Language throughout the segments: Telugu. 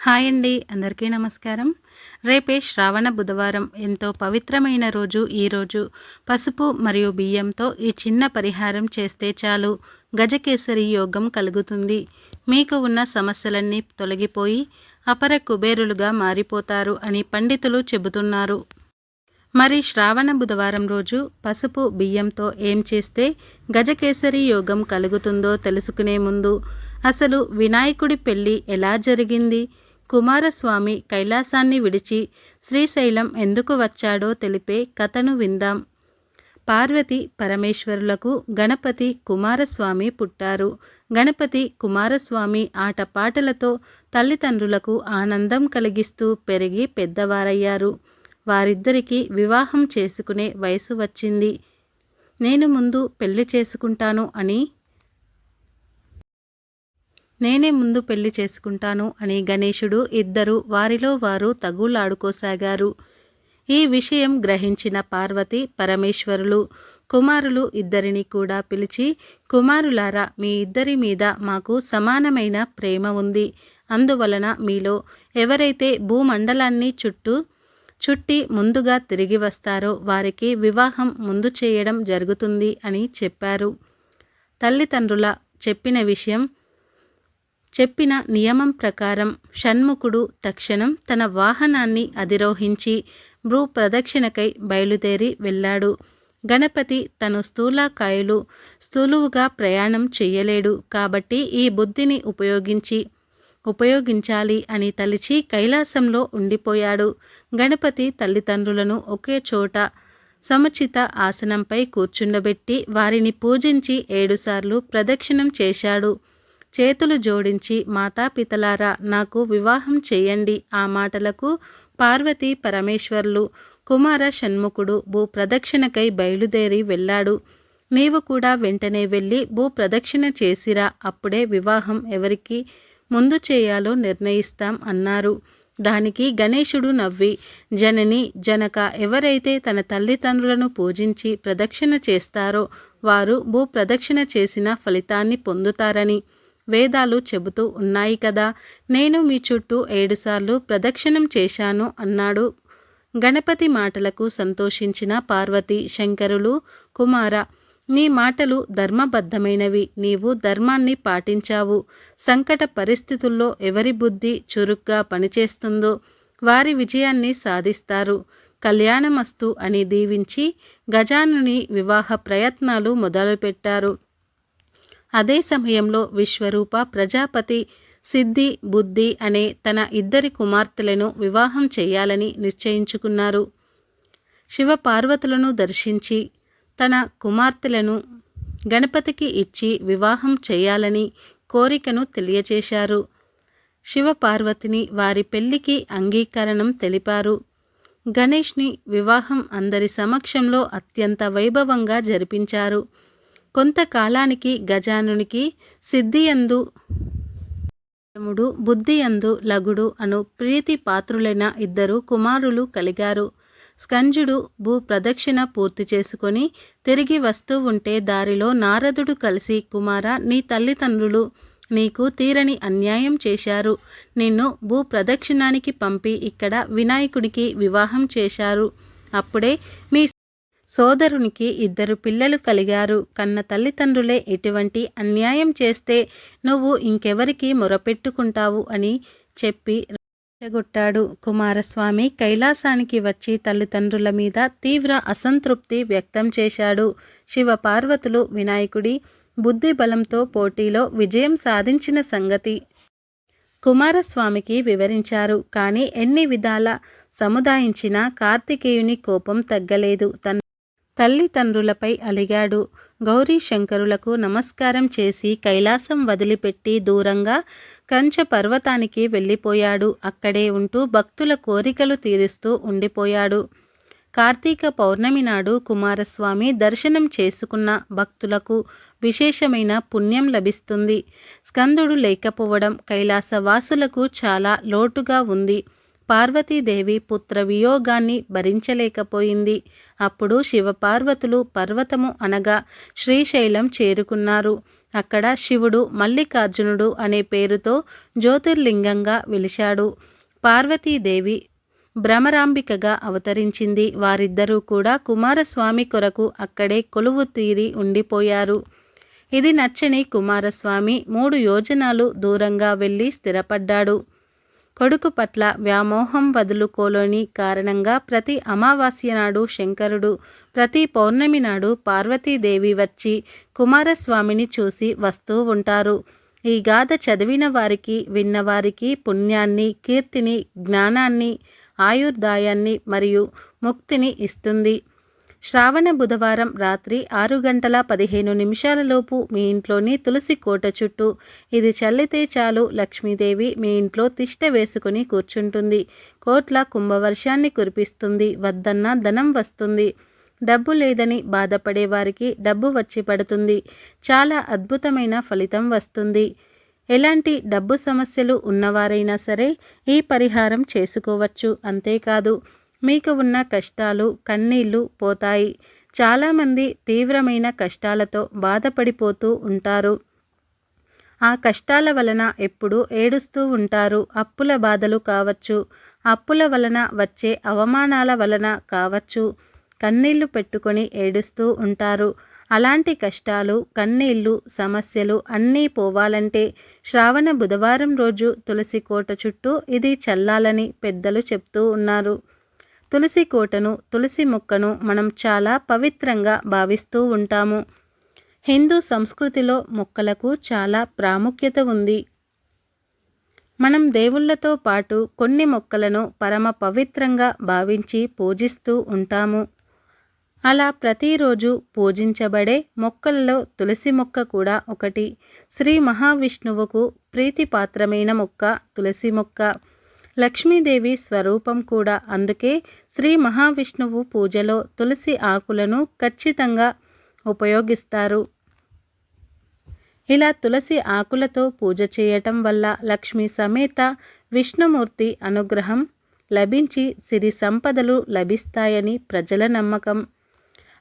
హాయ్ అండి అందరికీ నమస్కారం. రేపే శ్రావణ బుధవారం. ఎంతో పవిత్రమైన రోజు. ఈరోజు పసుపు మరియు బియ్యంతో ఈ చిన్న పరిహారం చేస్తే చాలు. గజకేసరి యోగం కలుగుతుంది. మీకు ఉన్న సమస్యలన్నీ తొలగిపోయి అపర కుబేరులుగా మారిపోతారు అని పండితులు చెబుతున్నారు. మరి శ్రావణ బుధవారం రోజు పసుపు బియ్యంతో ఏం చేస్తే గజకేసరి యోగం కలుగుతుందో తెలుసుకునే ముందు అసలు వినాయకుడి పెళ్ళి ఎలా జరిగింది? కుమారస్వామి కైలాసాన్ని విడిచి శ్రీశైలం ఎందుకు వచ్చాడో తెలిపే కథను విందాం. పార్వతి పరమేశ్వరులకు గణపతి కుమారస్వామి పుట్టారు. గణపతి కుమారస్వామి ఆటపాటలతో తల్లిదండ్రులకు ఆనందం కలిగిస్తూ పెరిగి పెద్దవారయ్యారు. వారిద్దరికీ వివాహం చేసుకునే వయసు వచ్చింది. నేను ముందు పెళ్ళి చేసుకుంటాను అని నేనే ముందు పెళ్ళి చేసుకుంటాను అని గణేశుడు ఇద్దరు వారిలో వారు తగులాడుకోసాగారు. ఈ విషయం గ్రహించిన పార్వతి పరమేశ్వరులు కుమారులు ఇద్దరిని కూడా పిలిచి కుమారులారా మీ ఇద్దరి మీద మాకు సమానమైన ప్రేమ ఉంది. అందువలన మీలో ఎవరైతే భూమండలాన్ని చుట్టూ చుట్టి ముందుగా తిరిగి వస్తారో వారికి వివాహం ముందు చేయడం జరుగుతుంది అని చెప్పారు. తల్లిదండ్రుల చెప్పిన విషయం చెప్పిన నియమం ప్రకారం షణ్ముఖుడు తక్షణం తన వాహనాన్ని అధిరోహించి భూ ప్రదక్షిణకై బయలుదేరి వెళ్ళాడు. గణపతి తను స్థూలకాయలు స్థూలువుగా ప్రయాణం చెయ్యలేడు కాబట్టి ఈ బుద్ధిని ఉపయోగించి ఉపయోగించాలి అని తలిచి కైలాసంలో ఉండిపోయాడు. గణపతి తల్లిదండ్రులను ఒకే చోట సముచిత ఆసనంపై కూర్చుండబెట్టి వారిని పూజించి ఏడుసార్లు ప్రదక్షిణం చేశాడు. చేతులు జోడించి మాతాపితలారా నాకు వివాహం చేయండి ఆ మాటలకు పార్వతి పరమేశ్వర్లు కుమార షణ్ముఖుడు భూ ప్రదక్షిణకై బయలుదేరి వెళ్ళాడు. నీవు కూడా వెంటనే వెళ్ళి భూ ప్రదక్షిణ చేసిరా. అప్పుడే వివాహం ఎవరికి ముందు చేయాలో నిర్ణయిస్తాం అన్నారు. దానికి గణేశుడు నవ్వి జనని జనక ఎవరైతే తన తల్లిదండ్రులను పూజించి ప్రదక్షిణ చేస్తారో వారు భూ ప్రదక్షిణ చేసిన ఫలితాన్ని పొందుతారని వేదాలు చెబుతూ ఉన్నాయి కదా. నేను మీ చుట్టూ ఏడుసార్లు ప్రదక్షిణం చేశాను అన్నాడు. గణపతి మాటలకు సంతోషించిన పార్వతి శంకరులు కుమార నీ మాటలు ధర్మబద్ధమైనవి. నీవు ధర్మాన్ని పాటించావు. సంకట పరిస్థితుల్లో ఎవరి బుద్ధి చురుగ్గా పనిచేస్తుందో వారి విజయాన్ని సాధిస్తారు. కళ్యాణమస్తు అని దీవించి గజానుని వివాహ ప్రయత్నాలు మొదలుపెట్టారు. అదే సమయంలో విశ్వరూప ప్రజాపతి సిద్ధి బుద్ధి అనే తన ఇద్దరి కుమార్తెలను వివాహం చేయాలని నిశ్చయించుకున్నారు. శివ పార్వతులను దర్శించి తన కుమార్తెలను గణపతికి ఇచ్చి వివాహం చేయాలని కోరికను తెలియచేశారు. శివపార్వతిని వారి పెళ్ళికి అంగీకరణం తెలిపారు. గణేష్ని వివాహం అందరి సమక్షంలో అత్యంత వైభవంగా జరిపించారు. కొంతకాలానికి గజానునికి సిద్ధియందు బుద్ధియందు లగుడు అను ప్రీతి పాత్రులైన ఇద్దరు కుమారులు కలిగారు. స్కంజుడు భూ ప్రదక్షిణ పూర్తి చేసుకొని తిరిగి వస్తూ ఉంటే దారిలో నారదుడు కలిసి కుమార నీ తల్లిదండ్రులు నీకు తీరని అన్యాయం చేశారు. నిన్ను భూ ప్రదక్షిణానికి పంపి ఇక్కడ వినాయకుడికి వివాహం చేశారు. అప్పుడే మీ సోదరునికి ఇద్దరు పిల్లలు కలిగారు. కన్న తల్లిదండ్రులే ఎటువంటి అన్యాయం చేస్తే నువ్వు ఇంకెవరికి మొరపెట్టుకుంటావు అని చెప్పి రెచ్చగొట్టాడు. కుమారస్వామి కైలాసానికి వచ్చి తల్లిదండ్రుల మీద తీవ్ర అసంతృప్తి వ్యక్తం చేశాడు. శివ పార్వతులు వినాయకుడి బుద్ధి బలంతో పోటీలో విజయం సాధించిన సంగతి కుమారస్వామికి వివరించారు. కానీ ఎన్ని విధాల సముదాయించినా కార్తికేయుని కోపం తగ్గలేదు. తన తల్లిదండ్రులపై అలిగాడు. గౌరీ శంకరులకు నమస్కారం చేసి కైలాసం వదిలిపెట్టి దూరంగా కంచ పర్వతానికి వెళ్ళిపోయాడు. అక్కడే ఉంటూ భక్తుల కోరికలు తీరుస్తూ ఉండిపోయాడు. కార్తీక పౌర్ణమి నాడు కుమారస్వామి దర్శనం చేసుకున్న భక్తులకు విశేషమైన పుణ్యం లభిస్తుంది. స్కందుడు లేకపోవడం కైలాసవాసులకు చాలా లోటుగా ఉంది. పార్వతీదేవి పుత్ర వియోగాన్ని భరించలేకపోయింది. అప్పుడు శివపార్వతులు పర్వతము అనగా శ్రీశైలం చేరుకున్నారు. అక్కడ శివుడు మల్లికార్జునుడు అనే పేరుతో జ్యోతిర్లింగంగా వెలిశాడు. పార్వతీదేవి భ్రమరాంబికగా అవతరించింది. వారిద్దరూ కూడా కుమారస్వామి కొరకు అక్కడే కొలువు తీరి ఉండిపోయారు. ఇది నచ్చని కుమారస్వామి మూడు యోజనాలు దూరంగా వెళ్ళి స్థిరపడ్డాడు. కొడుకు పట్ల వ్యామోహం వదులుకోలోని కారణంగా ప్రతి అమావాస్య నాడు శంకరుడు ప్రతి పౌర్ణమి నాడు పార్వతీదేవి వచ్చి కుమారస్వామిని చూసి వస్తూ ఉంటారు. ఈ గాథ చదివిన వారికి విన్నవారికి పుణ్యాన్ని కీర్తిని జ్ఞానాన్ని ఆయుర్దాయాన్ని మరియు ముక్తిని ఇస్తుంది. శ్రావణ బుధవారం రాత్రి ఆరు గంటల పదిహేను నిమిషాలలోపు మీ ఇంట్లోని తులసి కోట చుట్టూ ఇది చల్లితే చాలు లక్ష్మీదేవి మీ ఇంట్లో తిష్ట వేసుకుని కూర్చుంటుంది. కోట్ల కుంభవర్షాన్ని కురిపిస్తుంది వద్దన్న ధనం వస్తుంది. డబ్బు లేదని బాధపడే వారికి డబ్బు వచ్చి పడుతుంది. చాలా అద్భుతమైన ఫలితం వస్తుంది. ఎలాంటి డబ్బు సమస్యలు ఉన్నవారైనా సరే ఈ పరిహారం చేసుకోవచ్చు. అంతేకాదు మీకు ఉన్న కష్టాలు కన్నీళ్ళు పోతాయి. చాలామంది తీవ్రమైన కష్టాలతో బాధపడిపోతూ ఉంటారు. ఆ కష్టాల వలన ఎప్పుడు ఏడుస్తూ ఉంటారు. అప్పుల బాధలు కావచ్చు అప్పుల వలన వచ్చే అవమానాల వలన కావచ్చు. కన్నీళ్ళు పెట్టుకొని ఏడుస్తూ ఉంటారు. అలాంటి కష్టాలు కన్నీళ్ళు సమస్యలు అన్నీ పోవాలంటే శ్రావణ బుధవారం రోజు తులసి కోట చుట్టూ ఇది చల్లాలని పెద్దలు చెప్తూ ఉన్నారు. తులసి కోటను తులసి మొక్కను మనం చాలా పవిత్రంగా భావిస్తూ ఉంటాము. హిందూ సంస్కృతిలో మొక్కలకు చాలా ప్రాముఖ్యత ఉంది. మనం దేవుళ్ళతో పాటు కొన్ని మొక్కలను పరమ పవిత్రంగా భావించి పూజిస్తూ ఉంటాము. అలా ప్రతిరోజు పూజించబడే మొక్కలలో తులసి మొక్క కూడా ఒకటి. శ్రీ మహావిష్ణువుకు ప్రీతిపాత్రమైన మొక్క తులసి మొక్క. లక్ష్మీదేవి స్వరూపం కూడా. అందుకే శ్రీ మహావిష్ణువు పూజలో తులసి ఆకులను ఖచ్చితంగా ఉపయోగిస్తారు. ఇలా తులసి ఆకులతో పూజ చేయటం వల్ల లక్ష్మీ సమేత విష్ణుమూర్తి అనుగ్రహం లభించి సిరి సంపదలు లభిస్తాయని ప్రజల నమ్మకం.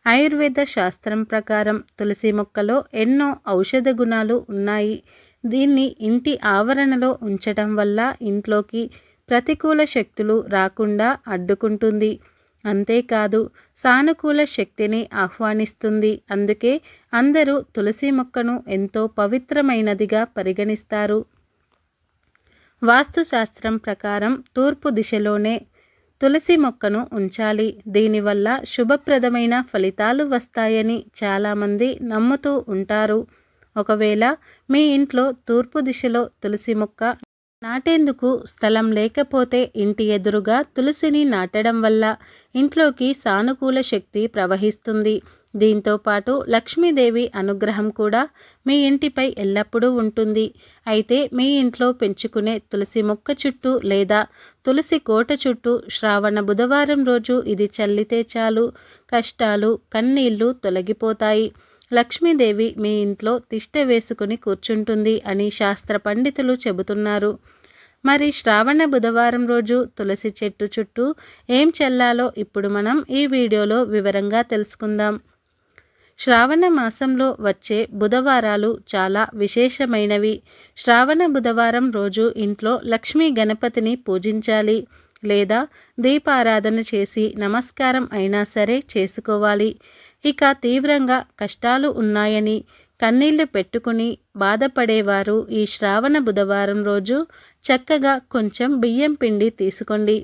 ఆయుర్వేద శాస్త్రం ప్రకారం తులసి మొక్కలో ఎన్నో ఔషధ గుణాలు ఉన్నాయి. దీన్ని ఇంటి ఆవరణలో ఉంచటం వల్ల ఇంట్లోకి ప్రతికూల శక్తులు రాకుండా అడ్డుకుంటుంది. అంతేకాదు సానుకూల శక్తిని ఆహ్వానిస్తుంది. అందుకే అందరూ తులసి మొక్కను ఎంతో పవిత్రమైనదిగా పరిగణిస్తారు. వాస్తుశాస్త్రం ప్రకారం తూర్పు దిశలోనే తులసి మొక్కను ఉంచాలి. దీనివల్ల శుభప్రదమైన ఫలితాలు వస్తాయని చాలామంది నమ్ముతూ ఉంటారు. ఒకవేళ మీ ఇంట్లో తూర్పు దిశలో తులసి మొక్క నాటేందుకు స్థలం లేకపోతే ఇంటి ఎదురుగా తులసిని నాటడం వల్ల ఇంట్లోకి సానుకూల శక్తి ప్రవహిస్తుంది. దీంతో పాటు లక్ష్మీదేవి అనుగ్రహం కూడా మీ ఇంటిపై ఎల్లప్పుడూ ఉంటుంది. అయితే మీ ఇంట్లో పెంచుకునే తులసి మొక్క చుట్టూ లేదా తులసి కోట చుట్టూ శ్రావణ బుధవారం రోజు ఇది చల్లితే చాలు. కష్టాలు కన్నీళ్ళు తొలగిపోతాయి. లక్ష్మీదేవి మీ ఇంట్లో తిష్ట వేసుకుని కూర్చుంటుంది అని శాస్త్ర పండితులు చెబుతున్నారు. మరి శ్రావణ బుధవారం రోజు తులసి చెట్టు చుట్టూ ఏం చెల్లాలో ఇప్పుడు మనం ఈ వీడియోలో వివరంగా తెలుసుకుందాం. శ్రావణ మాసంలో వచ్చే బుధవారాలు చాలా విశేషమైనవి. శ్రావణ బుధవారం రోజు ఇంట్లో లక్ష్మీ గణపతిని పూజించాలి లేదా దీపారాధన చేసి నమస్కారం అయినా సరే చేసుకోవాలి. ఇక తీవ్రంగా కష్టాలు ఉన్నాయని కన్నీళ్ళు పెట్టుకుని బాధపడేవారు ఈ శ్రావణ బుధవారం రోజు. చక్కగా కొంచెం బియ్యం పిండి తీసుకోండి.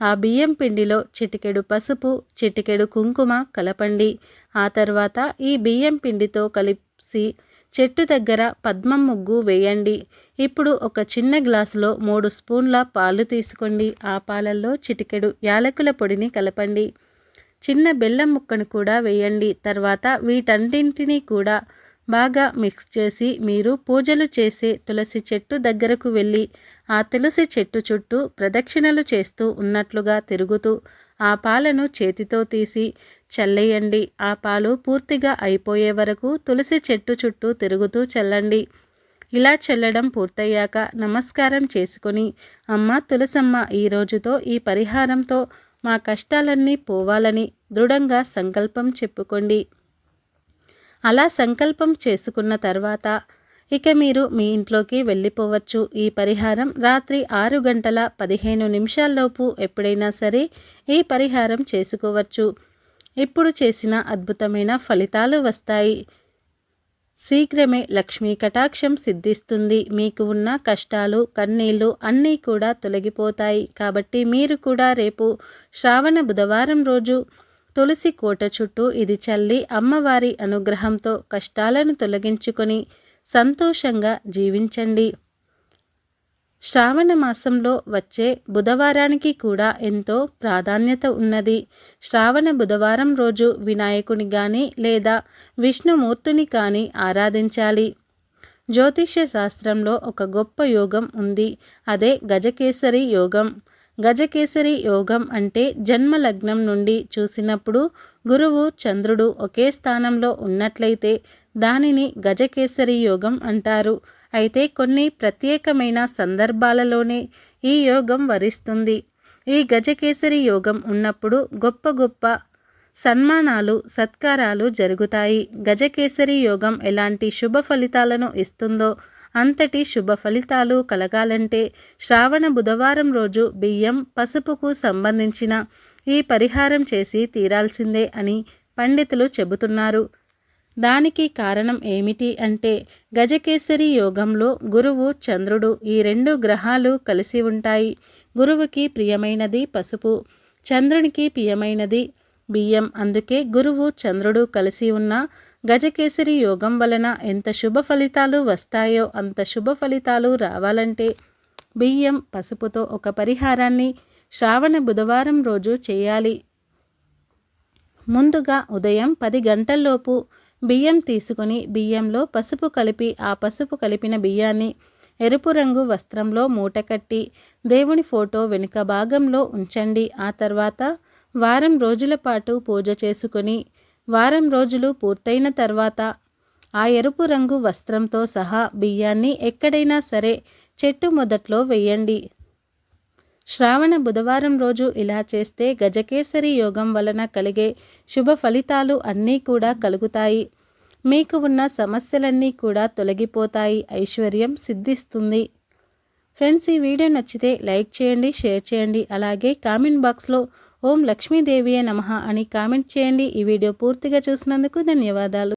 ఆ బియ్యం పిండిలో చిటికెడు పసుపు చిటికెడు కుంకుమ కలపండి. ఆ తర్వాత ఈ బియ్యం పిండితో కలిసి చెట్టు దగ్గర పద్మం ముగ్గు వేయండి. ఇప్పుడు ఒక చిన్న గ్లాసులో మూడు స్పూన్ల పాలు తీసుకోండి. ఆ పాలల్లో చిటికెడు యాలకుల పొడిని కలపండి. చిన్న బెల్లం ముక్కను కూడా వేయండి. తర్వాత వీటన్నింటినీ కూడా బాగా మిక్స్ చేసి మీరు పూజలు చేసే తులసి చెట్టు దగ్గరకు వెళ్ళి ఆ తులసి చెట్టు చుట్టూ ప్రదక్షిణలు చేస్తూ ఉన్నట్లుగా తిరుగుతూ ఆ పాలను చేతితో తీసి చల్లేయండి. ఆ పాలు పూర్తిగా అయిపోయే వరకు తులసి చెట్టు చుట్టూ తిరుగుతూ చల్లండి. ఇలా చల్లడం పూర్తయ్యాక నమస్కారం చేసుకుని అమ్మ తులసమ్మ ఈ రోజుతో ఈ పరిహారంతో మా కష్టాలన్నీ పోవాలని దృఢంగా సంకల్పం చెప్పుకోండి. అలా సంకల్పం చేసుకున్న తర్వాత ఇక మీరు మీ ఇంట్లోకి వెళ్ళిపోవచ్చు. ఈ పరిహారం రాత్రి ఆరు గంటల పదిహేను నిమిషాల్లోపు ఎప్పుడైనా సరే ఈ పరిహారం చేసుకోవచ్చు. ఇప్పుడు చేసిన అద్భుతమైన ఫలితాలు వస్తాయి. శీఘ్రమే లక్ష్మీ కటాక్షం సిద్ధిస్తుంది. మీకు ఉన్న కష్టాలు కన్నీళ్ళు అన్నీ కూడా తొలగిపోతాయి. కాబట్టి మీరు కూడా రేపు శ్రావణ బుధవారం రోజు తులసి కోట చుట్టూ ఇది చల్లి అమ్మవారి అనుగ్రహంతో కష్టాలను తొలగించుకొని సంతోషంగా జీవించండి. శ్రావణ మాసంలో వచ్చే బుధవారానికి కూడా ఎంతో ప్రాధాన్యత ఉన్నది. శ్రావణ బుధవారం రోజు వినాయకుని కానీ లేదా విష్ణుమూర్తిని కానీ ఆరాధించాలి. జ్యోతిష్య శాస్త్రంలో ఒక గొప్ప యోగం ఉంది. అదే గజకేసరి యోగం. గజకేసరి యోగం అంటే జన్మ లగ్నం నుండి చూసినప్పుడు గురువు చంద్రుడు ఒకే స్థానంలో ఉన్నట్లయితే దానిని గజకేసరి యోగం అంటారు. అయితే కొన్ని ప్రత్యేకమైన సందర్భాలలోనే ఈ యోగం వరిస్తుంది. ఈ గజకేసరి యోగం ఉన్నప్పుడు గొప్ప గొప్ప సన్మానాలు సత్కారాలు జరుగుతాయి. గజకేసరి యోగం ఎలాంటి శుభ ఫలితాలను ఇస్తుందో అంతటి శుభ ఫలితాలు కలగాలంటే శ్రావణ బుధవారం రోజు బియ్యం పసుపుకు సంబంధించిన ఈ పరిహారం చేసి తీరాల్సిందే అని పండితులు చెబుతున్నారు. దానికి కారణం ఏమిటి అంటే గజకేసరి యోగంలో గురువు చంద్రుడు ఈ రెండు గ్రహాలు కలిసి ఉంటాయి. గురువుకి ప్రియమైనది పసుపు చంద్రునికి ప్రియమైనది బియ్యం. అందుకే గురువు చంద్రుడు కలిసి ఉన్న గజకేసరి యోగం వలన ఎంత శుభ ఫలితాలు వస్తాయో అంత శుభ ఫలితాలు రావాలంటే బియ్యం పసుపుతో ఒక పరిహారాన్ని శ్రావణ బుధవారం రోజు చేయాలి. ముందుగా ఉదయం పది గంటల్లోపు బియ్యం తీసుకొని బియ్యంలో పసుపు కలిపి ఆ పసుపు కలిపిన బియ్యాన్ని ఎరుపు రంగు వస్త్రంలో మూటకట్టి దేవుని ఫోటో వెనుక భాగంలో ఉంచండి. ఆ తర్వాత వారం రోజుల పాటు పూజ చేసుకుని వారం రోజులు పూర్తయిన తర్వాత ఆ ఎరుపు రంగు వస్త్రంతో సహా బియ్యాన్ని ఎక్కడైనా సరే చెట్టు మొదట్లో వెయ్యండి శ్రావణ బుధవారం రోజు ఇలా చేస్తే గజకేసరి యోగం వలన కలిగే శుభ ఫలితాలు అన్నీ కూడా కలుగుతాయి. మీకు ఉన్న సమస్యలన్నీ కూడా తొలగిపోతాయి ఐశ్వర్యం సిద్ధిస్తుంది. ఫ్రెండ్స్ ఈ వీడియో నచ్చితే లైక్ చేయండి షేర్ చేయండి. అలాగే కామెంట్ బాక్స్లో ఓం లక్ష్మీదేవియే నమ అని కామెంట్ చేయండి. ఈ వీడియో పూర్తిగా చూసినందుకు ధన్యవాదాలు.